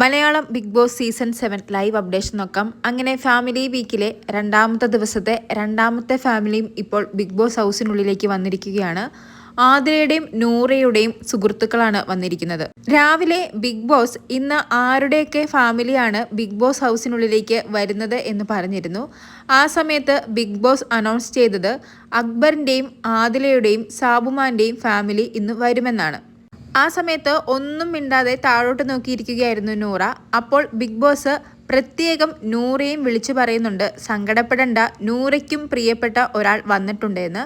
Malayalam Bigg Boss season seven live updation നോക്കാം. അങ്ങനെ family വീക്കിലെ രണ്ടാമത്തെ ദിവസത്തെ രണ്ടാമത്തെ ഫാമിലിയും ഇപ്പോൾ ബിഗ് ബോസ് ഹൗസിനുള്ളിലേക്ക് വന്നിരിക്കുകയാണ്. ആതിരയുടെയും നൂറയുടെയും സുഹൃത്തുക്കളാണ് വന്നിരിക്കുന്നത്. രാവിലെ ബിഗ് ബോസ് ഇന്ന് ആരുടെയൊക്കെ ഫാമിലിയാണ് ബിഗ് ബോസ് ഹൗസിനുള്ളിലേക്ക് വരുന്നത് എന്ന് പറഞ്ഞിരുന്നു. ആ സമയത്ത് ബിഗ് ബോസ് അനൗൺസ് ചെയ്തത് അക്ബറിന്റെയും ആതിലയുടെയും സാബുമാന്റെയും ഫാമിലി ഇന്ന് വരുമെന്നാണ്. ആ സമയത്ത് ഒന്നും മിണ്ടാതെ താഴോട്ട് നോക്കിയിരിക്കുകയായിരുന്നു നൂറ. അപ്പോൾ ബിഗ് ബോസ് പ്രത്യേകം നൂറയും വിളിച്ചു പറയുന്നുണ്ട്. സങ്കടപ്പെടേണ്ട നൂറയ്ക്കും പ്രിയപ്പെട്ട ഒരാൾ വന്നിട്ടുണ്ടെന്ന്.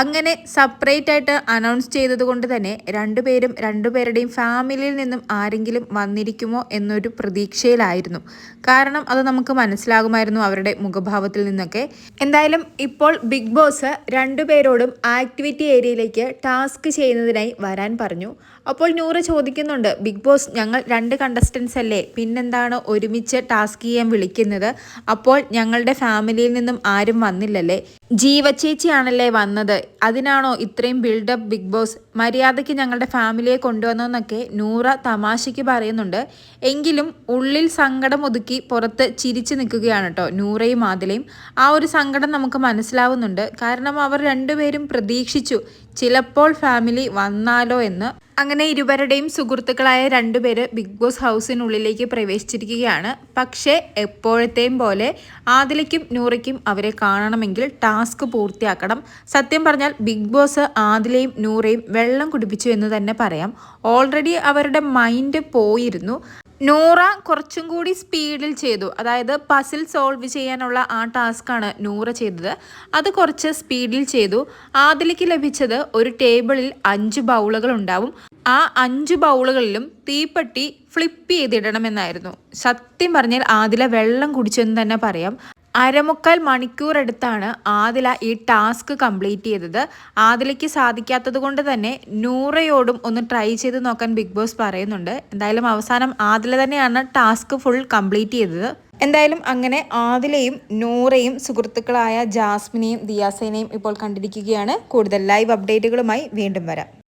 അങ്ങനെ സെപ്പറേറ്റ് ആയിട്ട് അനൗൺസ് ചെയ്തതുകൊണ്ട് തന്നെ രണ്ടുപേരും രണ്ടുപേരുടെയും ഫാമിലിയിൽ നിന്നും ആരെങ്കിലും വന്നിരിക്കുമോ എന്നൊരു പ്രതീക്ഷയിലായിരുന്നു. കാരണം അത് നമുക്ക് മനസ്സിലാകുമായിരുന്നു അവരുടെ മുഖഭാവത്തിൽ നിന്നൊക്കെ. എന്തായാലും ഇപ്പോൾ ബിഗ് ബോസ് രണ്ടുപേരോടും ആക്ടിവിറ്റി ഏരിയയിലേക്ക് ടാസ്ക് ചെയ്യുന്നതിനായി വരാൻ പറഞ്ഞു. അപ്പോൾ നൂറ് ചോദിക്കുന്നുണ്ട് ബിഗ് ബോസ് ഞങ്ങൾ രണ്ട് കണ്ടസ്റ്റൻസ് അല്ലേ? പിന്നെന്താണ് ഒരുമിച്ച് ടാസ്ക് ചെയ്യാൻ വിളിക്കുന്നത്? അപ്പോൾ ഞങ്ങളുടെ ഫാമിലിയിൽ നിന്നും ആരും വന്നില്ലല്ലേ? ജീവചേച്ചിയാണല്ലേ വന്നത്? അതിനാണോ ഇത്രയും ബിൽഡപ്പ് ബിഗ് ബോസ് മര്യാദയ്ക്ക് ഞങ്ങളുടെ ഫാമിലിയെ കൊണ്ടുവന്നതെന്നൊക്കെ നൂറ തമാശയ്ക്ക് പറയുന്നുണ്ട്. എങ്കിലും ഉള്ളിൽ സങ്കടം ഒതുക്കി പുറത്ത് ചിരിച്ചു നിൽക്കുകയാണ് കേട്ടോ നൂറയും ആദിലയും. ആ ഒരു സങ്കടം നമുക്ക് മനസ്സിലാവുന്നുണ്ട്. കാരണം അവർ രണ്ടുപേരും പ്രതീക്ഷിച്ചു ചിലപ്പോൾ ഫാമിലി വന്നാലോ എന്ന്. അങ്ങനെ ഇരുവരുടെയും സുഹൃത്തുക്കളായ രണ്ടുപേര് ബിഗ് ബോസ് ഹൗസിനുള്ളിലേക്ക് പ്രവേശിച്ചിരിക്കുകയാണ്. പക്ഷേ എപ്പോഴത്തെയും പോലെ ആദിലയ്ക്കും നൂറയ്ക്കും അവരെ കാണണമെങ്കിൽ ടാസ്ക് പൂർത്തിയാക്കണം. സത്യം പറഞ്ഞാൽ ബിഗ് ബോസ് ആദിലയും നൂറയും വെള്ളം കുടിപ്പിച്ചു എന്ന് തന്നെ പറയാം. ഓൾറെഡി അവരുടെ മൈൻഡ് പോയിരുന്നു. നൂറ കുറച്ചും കൂടി സ്പീഡിൽ ചെയ്തു. അതായത് പസിൽ സോൾവ് ചെയ്യാനുള്ള ആ ടാസ്ക്കാണ് നൂറ ചെയ്തത്. അത് കുറച്ച് സ്പീഡിൽ ചെയ്തു. ആദിലേക്ക് ലഭിച്ചത് ഒരു ടേബിളിൽ അഞ്ച് ബൗളുകൾ ഉണ്ടാവും. ആ അഞ്ച് ബൗളുകളിലും തീപ്പെട്ടി ഫ്ലിപ്പ് ചെയ്തിടണമെന്നായിരുന്നു. സത്യം പറഞ്ഞാൽ ആദില വെള്ളം കുടിച്ചെന്ന് തന്നെ പറയാം. അരമുക്കാൽ മണിക്കൂർ എടുത്താണ് ആദില ഈ ടാസ്ക് കംപ്ലീറ്റ് ചെയ്തത്. ആദിലയ്ക്ക് സാധിക്കാത്തത് കൊണ്ട് തന്നെ നൂറയോടും ഒന്ന് ട്രൈ ചെയ്ത് നോക്കാൻ ബിഗ് ബോസ് പറയുന്നുണ്ട്. എന്തായാലും അവസാനം ആദില തന്നെയാണ് ടാസ്ക് ഫുൾ കംപ്ലീറ്റ് ചെയ്തത്. എന്തായാലും അങ്ങനെ ആദിലയും നൂറയും സുഹൃത്തുക്കളായ ജാസ്മിനെയും ദിയാസേനയും ഇപ്പോൾ കണ്ടിരിക്കുകയാണ്. കൂടുതൽ ലൈവ് അപ്ഡേറ്റുകളുമായി വീണ്ടും വരാം.